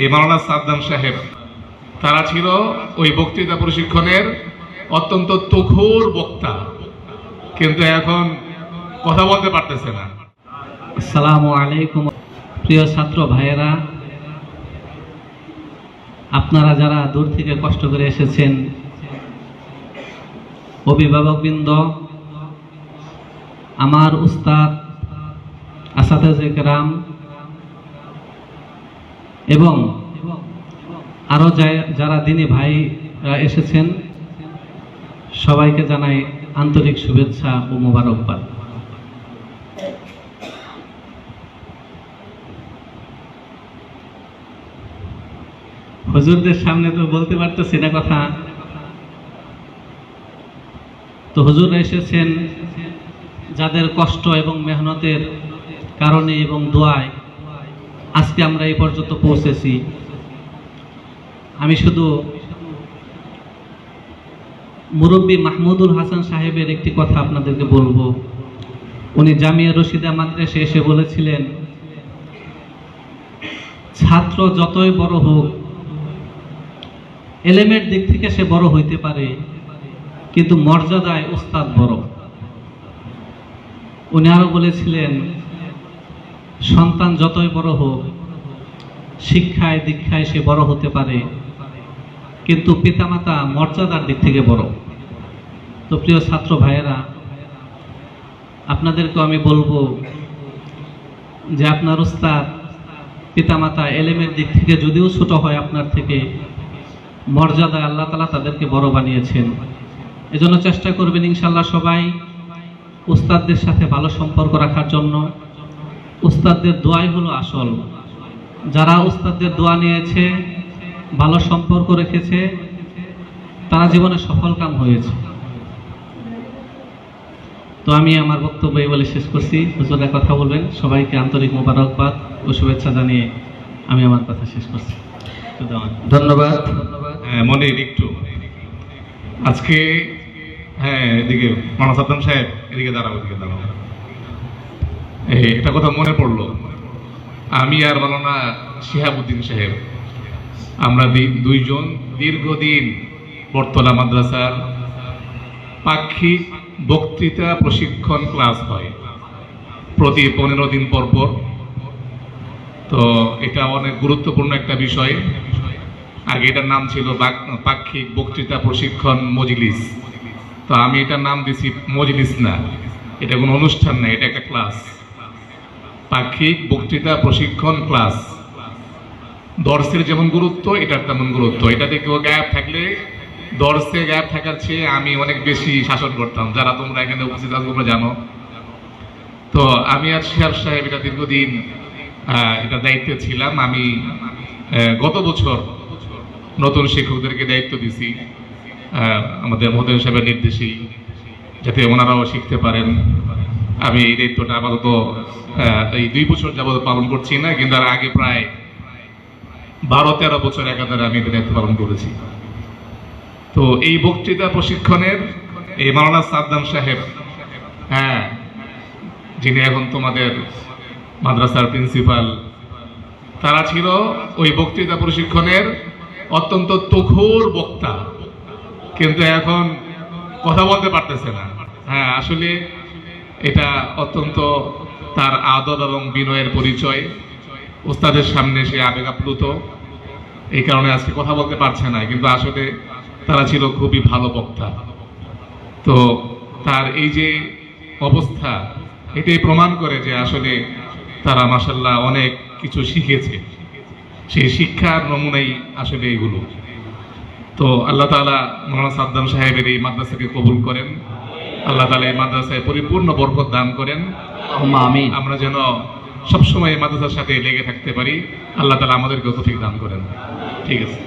এই মাওলানা সাদ্দাম সাহেব, তারা ছিল ওই বক্তৃতা প্রশিক্ষণের অত্যন্ত তুখোর বক্তা, কিন্তু এখন কথা বলতে পারতেছে না। আসসালামু আলাইকুম, প্রিয় ছাত্র ভাইয়েরা। আপনারা যারা দূর থেকে কষ্ট করে এসেছেন, অভিভাবকবৃন্দ, আমার উস্তাদ আসাদাজ রাম এবং আরও যারা দিনী ভাইরা এসেছেন, সবাইকে জানাই আন্তরিক শুভেচ্ছা ও মোবারকবাদ। হুজুরদের সামনে তো বলতে পারতেছি না কথা। তো হুজুররা এসেছেন যাদের কষ্ট এবং মেহনতের কারণে এবং দোয়ায়। আজকে আমরা এই পর্যন্ত পৌঁছেছি। আমি শুধু মুরব্বী মাহমুদুল হাসান সাহেবের একটি কথা আপনাদেরকে বলব। উনি জামিয়া রশিদা মাদ্রাসে এসে বলেছিলেন, ছাত্র যতই বড় হোক, এলেমের দিক থেকে সে বড় হইতে পারে, কিন্তু মর্যাদায় উস্তাদ বড়। উনি আরও বলেছিলেন সন্তান যতই বড় হোক, শিক্ষায়, দীক্ষায় সে বড় হতে পারে। কিন্তু পিতামাতা মর্যাদার দিক থেকে বড়। তো প্রিয় ছাত্র ভাইয়েরা আপনাদেরকে আমি বলব যে আপনার উস্তাদ, পিতামাতা এলেমের দিক থেকে যদিও ছোট হয় আপনার থেকে মর্যাদা আল্লাহ তালা তাদেরকে বড় বানিয়েছেন। এজন্য চেষ্টা করবেন ইনশাল্লাহ সবাই উস্তাদদের সাথে ভালো সম্পর্ক রাখার জন্য। উস্তাদদের দোয়াই হলো আসল। যারা উস্তাদদের দোয়া নিয়েছে ভালো সম্পর্ক রেখেছে তারা জীবনে সফল কাম হয়েছে। তো আমি আমার বক্তব্য এই বলে শেষ করছি। হুজুরা কথা বলবেন। সবাইকে আন্তরিক মোবারকবাদ ও শুভেচ্ছা জানিয়ে আমি আমার কথা শেষ করছি। ধন্যবাদ। হ্যাঁ, মনির একটু। আজকে হ্যাঁ এদিকে মানা সাহেব এদিকে দাঁড়াও এদিকে দাঁড়াও। একটা কথা মনে পড়ল। আমি আর মালানা শিহাবুদ্দিন সাহেব, আমরা দুইজন দীর্ঘদিন বর্তলা মাদ্রাসার পাক্ষিক বক্তৃতা প্রশিক্ষণ ক্লাস হয়। প্রতি পনেরো দিন পর পর। তো এটা অনেক গুরুত্বপূর্ণ একটা বিষয়। আগে এটার নাম ছিল পাক্ষিক বক্তৃতা প্রশিক্ষণ মজলিস। তো আমি এটার নাম দিছি মজলিস না। এটা কোনো অনুষ্ঠান না, এটা একটা ক্লাস। পাক্ষিক বক্তৃতা প্রশিক্ষণ ক্লাস। দর্শের যেমন গুরুত্ব, এটার তেমন গুরুত্ব। এটাতে কেউ গ্যাপ থাকলে দর্শে গ্যাপ থাকার চেয়ে আমি অনেক বেশি শাসন করতাম। যারা তোমরা এখানে উপস্থিত আছো, তোমরা জানো। তো আমি আর শেয়ার সাহেব এটা দীর্ঘদিন এটা দায়িত্বে ছিলাম। আমি গত বছর নতুন শিক্ষকদেরকে দায়িত্ব দিছি। আমাদের মহোদয় সাহেবের নির্দেশেই, যাতে ওনারাও শিখতে পারেন। আমি এই দায়িত্বটা আপাতত এই দুই বছর যাবত পালন করছি না, কিন্তু আর আগে প্রায় বারো, তেরো বছর একাধারে আমি এটা দায়িত্ব পালন করেছি। তো এই বক্তৃতা প্রশিক্ষণের এই মাওলানা সাদ্দাম সাহেব হ্যাঁ যিনি এখন তোমাদের মাদ্রাসার প্রিন্সিপাল, তারা ছিল ওই বক্তৃতা প্রশিক্ষণের অত্যন্ত তখোর বক্তা। কিন্তু এখন কথা বলতে পারতেছে না। হ্যাঁ আসলে এটা অত্যন্ত তার আদব এবং বিনয়ের পরিচয়। ওস্তাদের সামনে সে আবেগ আপ্লুত। এই কারণে আজকে কথা বলতে পারছে না, কিন্তু আসলে তারা ছিল খুবই ভালো বক্তা। তো তার এই যে অবস্থা, এটাই প্রমাণ করে যে আসলে তারা মাসাল্লাহ অনেক কিছু শিখেছে। সেই শিক্ষার নমুনাই আসলে এগুলো। তো আল্লাহ তালা মৌলানা সাদ্দাম সাহেবের এই মাদ্রাসাকে কবুল করেন। আল্লাহ তালা এই মাদ্রাসায় পরিপূর্ণ বরকত দান করেন। আমরা যেন সবসময় এই মাদ্রাসার সাথে লেগে থাকতে পারি। আল্লাহ তালা আমাদেরকে ঠিক দান করেন। ঠিক আছে।